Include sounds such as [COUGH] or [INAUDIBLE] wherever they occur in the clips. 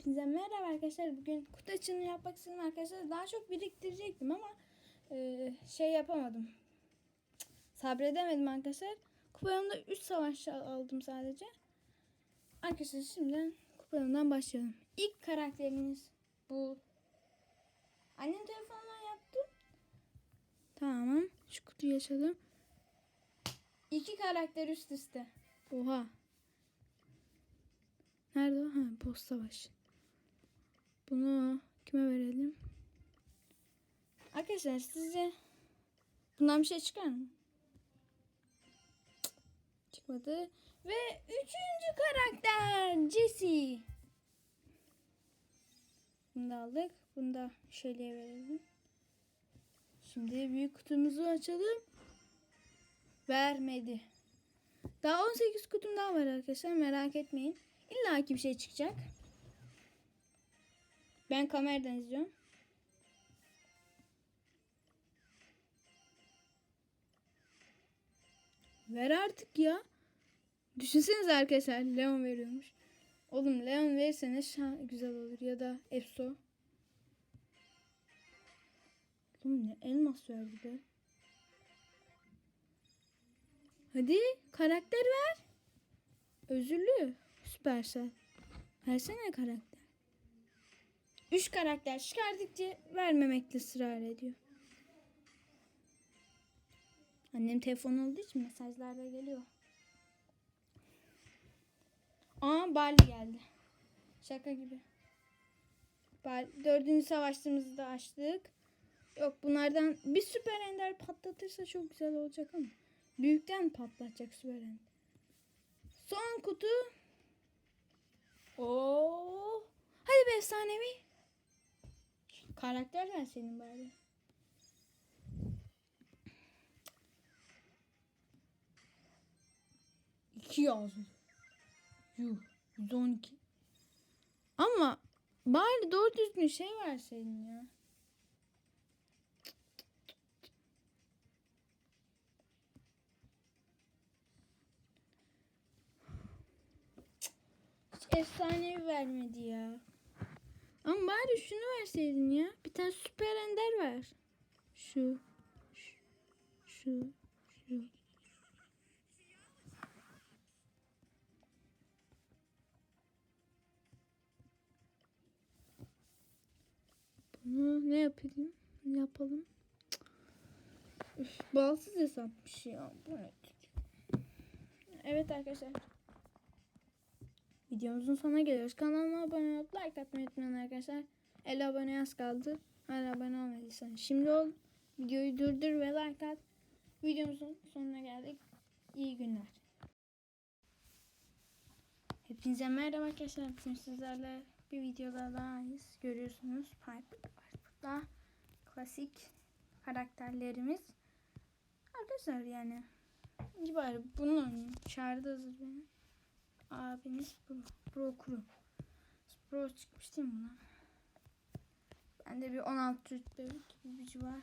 Hepinize merhaba arkadaşlar. Bugün kutu açılımı yapmak istedim arkadaşlar. Daha çok biriktirecektim ama e, şey yapamadım. Sabredemedim arkadaşlar. Kupa yolunda 3 savaş aldım sadece. Arkadaşlar şimdiden kupa yolundan başlayalım. İlk karakterimiz bu. Annem telefonla yaptı. Tamam. Şu kutuyu açalım. İki karakter üst üste. Oha. Nerede o? Ha, boss savaş. Bunu kime verelim? Arkadaşlar sizce bundan bir şey çıkar mı? Çıkmadı. Ve üçüncü karakter Jesse. Bunu da aldık. Bunu da şöyle verelim. Şimdi büyük kutumuzu açalım. Vermedi. Daha 18 kutum daha var arkadaşlar merak etmeyin. İlla ki bir şey çıkacak. Ben kameradan izliyorum. Ver artık ya. Düşünsenize arkadaşlar Leon veriyormuş. Oğlum Leon verirseniz güzel olur ya da Efso. Oğlum ne elmas verdi be. Hadi karakter ver. Özürlü. Süpersel. Versene karakter. Üç karakter çıkardıkça vermemekle ısrar ediyor. Annem telefon olduğu için mesajlar da geliyor. Aa Barley geldi. Şaka gibi. Bar- Dördüncü savaştığımızı da açtık. Yok bunlardan bir süper ender patlatırsa çok güzel olacak ama. Büyükten patlatacak süper ender. Son kutu. Oo. Hadi be efsanevi. Karakter ver senin bari. İki yazdı. Yuh. 112. Ama bari doğru düzgün şey verseydin ya. Efsanevi vermedi ya. Ama bari şunu verseydin ya. Bir tane süper ender ver. Şu. Şu. Şu. şu. Bunu ne yapayım? Yapalım. Üf, balsız hesapmış ya. Bu ne? Evet arkadaşlar. Videomuzun sonuna geliyoruz. Kanalıma abone olup like atmayı unutmayın arkadaşlar. 50 abone az kaldı. Hala abone olmadıysan şimdi ol. Videoyu durdur ve like at. Videomuzun sonuna geldik. İyi günler. Hepinize merhaba arkadaşlar. Bugün sizlerle bir videoda dahayız. Görüyorsunuz Piper var burada. Klasik karakterlerimiz. Arkadaşlar yani. Bari bunu oynayayım. Çağrıda hazır beni. Abiniz Bro. Bro Kuru. Bro çıkmış değil mi buna? Bende bir 16 rütbelik gibi bir civar.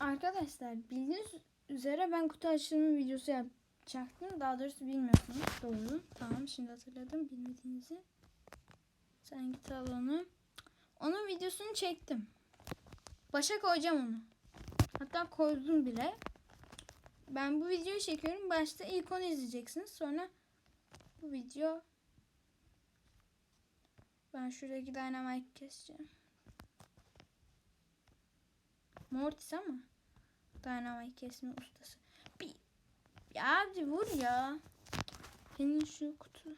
Arkadaşlar bildiğiniz üzere ben kutu açılımı videosu yapacaktım. Daha doğrusu bilmiyorsunuz. Doğru. Tamam şimdi hatırladım bilmediğinizi. Sen git al onu. Onun videosunu çektim. Başa koyacağım onu. Hatta koydum bile. Ben bu videoyu çekiyorum. Başta ilk onu izleyeceksiniz. Sonra bu video ben şuradaki dynamite keseceğim. Mortis ama dynamite kesme ustası. Bir ya hadi vur ya. Senin şu kutu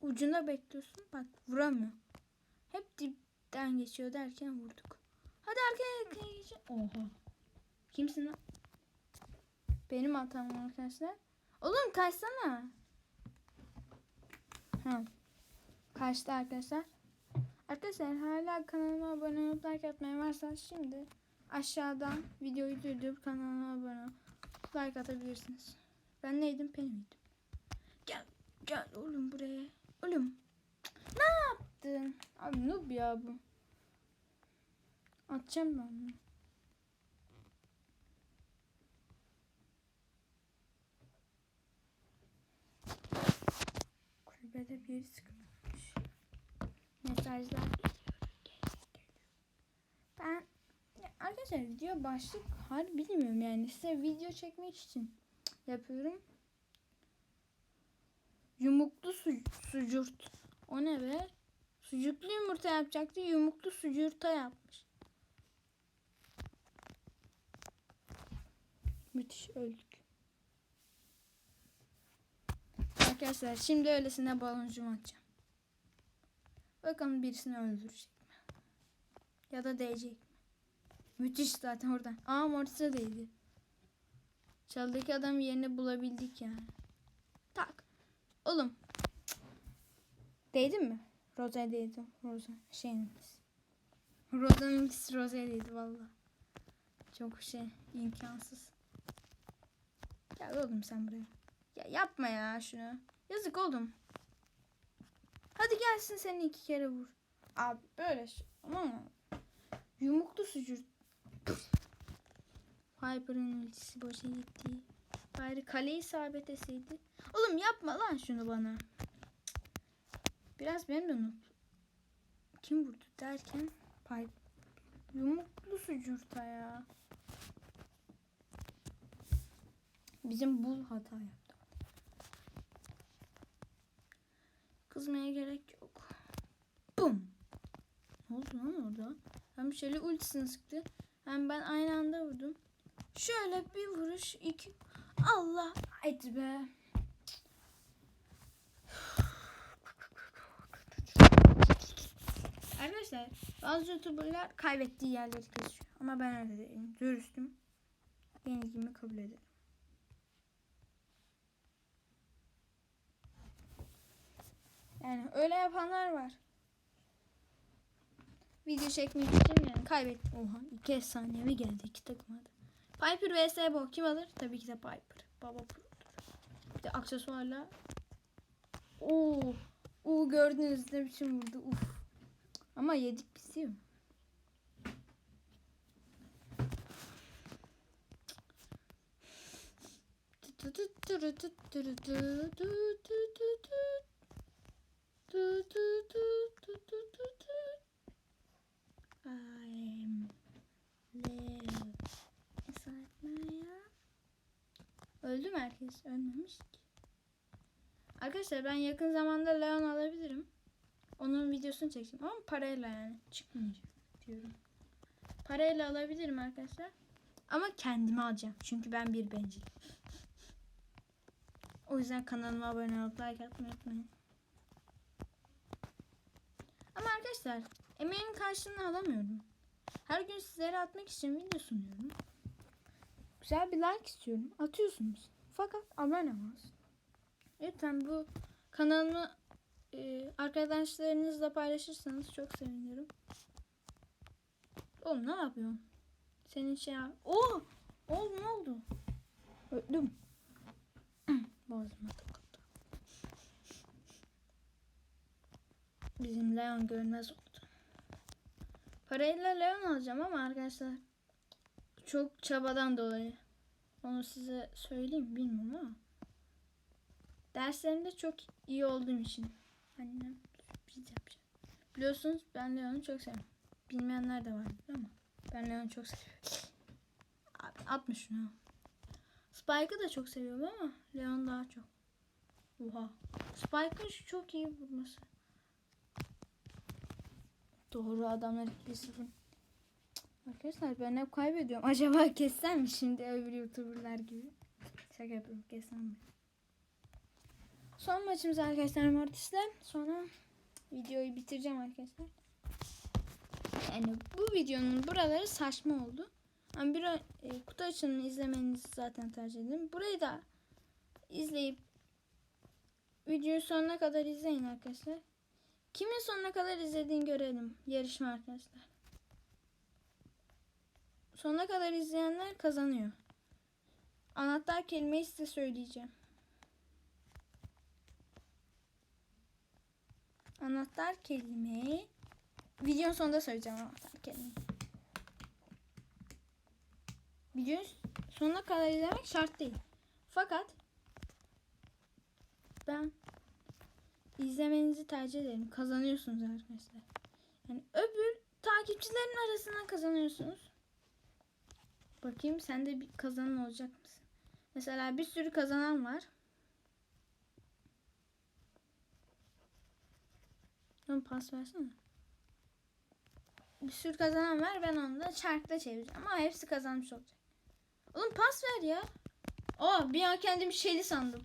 ucunda bekliyorsun. Bak vuramıyor. Hep dipten geçiyor derken vurduk. Hadi arkaya geçin. Oha. Kimsin lan? Benim hatam arkadaşlar. Oğlum kaçsana. Ha. Kaçtı arkadaşlar. Arkadaşlar hala kanalıma abone olup like atmayı varsa şimdi aşağıdan videoyu durdurup kanalıma abone olup like atabilirsiniz. Ben neydim? Penny miydim? Gel. Gel oğlum buraya. Oğlum. Ne yaptın? Abi noob ya bu. Atacağım ben bunu. Geri sıkılmış. Mesajlar. Ben ya arkadaşlar video başlık harbi bilmiyorum yani size video çekmek için yapıyorum. Yumuklu su, sucurt. O ne be? Sucuklu yumurta yapacaktı. Yumuklu sucurta yapmış. Müthiş öldük. Arkadaşlar şimdi öylesine baloncuğumu atacağım. Bakalım birisini öldürecek mi? Ya da değecek mi? Müthiş zaten oradan. Aa mortise değdi. Çaldaki adam yerini bulabildik yani. Tak. Oğlum. Cık. Değdi mi? Rosa değdi. Rosa. Şeyin. Rosa'nın ikisi Rosa'ya değdi valla. Çok şey imkansız. Gel oğlum sen buraya. Ya yapma ya şunu. Yazık oğlum. Hadi gelsin seni iki kere vur. Abi böyle şey. Ama yumuklu sucuk. Piper'ın ultisi boşa gitti. Bari kaleyi isabet etseydi. Oğlum yapma lan şunu bana. Biraz benim de unut. Kim vurdu derken Piper. Yumuklu sucurta ya. Bizim bul hata yaptı. Kızmaya gerek yok. Bum. Ne oldu lan orada? Hem şöyle ultisini sıktı. Hem ben aynı anda vurdum. Şöyle bir vuruş iki. Allah. Haydi be. Arkadaşlar bazı youtuberlar kaybettiği yerleri kesiyor. Ama ben öyle değilim. Dürüstüm. Yenilgimi kabul ederim. Yani öyle yapanlar var. Video çekmek için yani kaybettim. Oha iki efsanevi geldi iki takım adı. Piper vs Bo kim alır? Tabii ki de Piper. Baba Pro'dur. Bir de aksesuarla. Oo, Oo gördünüz ne biçim vurdu. Uf. Ama yedik bisiyor. I'm Leo. Satmaya. Öldü mü herkes? Ölmemiş ki. Arkadaşlar ben yakın zamanda Leon alabilirim. Onun videosunu çekeceğim ama parayla yani çıkmayacak diyorum. Parayla alabilirim arkadaşlar. Ama kendime alacağım. Çünkü ben bir bencil. [LAUGHS] O yüzden kanalıma abone olup like atmayı unutmayın. Ama arkadaşlar emeğimin karşılığını alamıyorum. Her gün sizlere atmak için video sunuyorum. Güzel bir like istiyorum. Atıyorsunuz. Fakat abone olmaz. Lütfen bu kanalımı e, arkadaşlarınızla paylaşırsanız çok sevinirim. Oğlum ne yapıyorsun? Senin şey yap. Oo! Oğlum ne oldu? Öldüm. Boğazıma takıldı. Bizim Leon görmez oldu. Parayla Leon alacağım ama arkadaşlar çok çabadan dolayı. Onu size söyleyeyim bilmiyorum ama. Derslerimde çok iyi olduğum için. Annem sürpriz yapacak. Biliyorsunuz ben Leon'u çok seviyorum. Bilmeyenler de var ama ben Leon'u çok seviyorum. Abi atma şunu. Spike'ı da çok seviyorum ama Leon daha çok. Oha. Spike'ın çok iyi vurması. Doğru adamlar 2-0. Arkadaşlar ben hep kaybediyorum. [LAUGHS] Acaba kessem mi şimdi öbür youtuberlar gibi? Şaka yapıyorum kessem mi? Son maçımız arkadaşlar Mortis'le. Sonra videoyu bitireceğim arkadaşlar. Yani bu videonun buraları saçma oldu. Ama bir e, kutu açılımını izlemenizi zaten tercih ederim. Burayı da izleyip videoyu sonuna kadar izleyin arkadaşlar. Kimin sonuna kadar izlediğini görelim. Yarışma arkadaşlar. Sonuna kadar izleyenler kazanıyor. Anahtar kelimeyi size söyleyeceğim. Anahtar kelimeyi videonun sonunda söyleyeceğim anahtar kelimeyi. Videonun sonuna kadar izlemek şart değil. Fakat ben izlemenizi tercih ederim. Kazanıyorsunuz arkadaşlar. Yani öbür takipçilerin arasından kazanıyorsunuz. Bakayım sen de bir kazanan olacak mısın? Mesela bir sürü kazanan var. Oğlum pas versene. Bir sürü kazanan var. Ben onu da çarkla çevireceğim. Ama hepsi kazanmış olacak. Oğlum pas ver ya. Aa bir an kendimi şeyli sandım.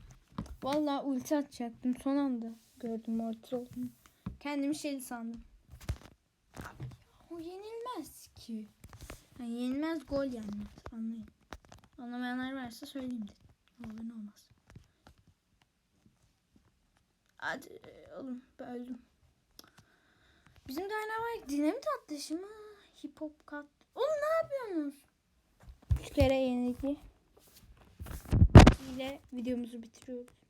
Vallahi ulti atacaktım. Son anda gördüm orta olduğunu. Kendimi şeyli sandım. Abi o yenilmez ki. Yani yenilmez gol yenmez. Anlayın. Anlamayanlar varsa söyleyeyim dedim. Ne olur ne olmaz. Hadi oğlum ben öldüm. Bizim Dynamite dinamit atlışı mı? Hip hop kat. Oğlum ne yapıyorsunuz? Üç kere yenilgi. ile videomuzu bitiriyoruz.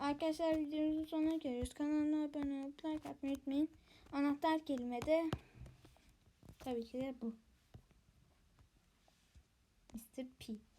Arkadaşlar videomuzun sonuna geliyoruz. Kanalıma abone olup like atmayı unutmayın. Anahtar kelime de tabii ki de bu. Mr. P.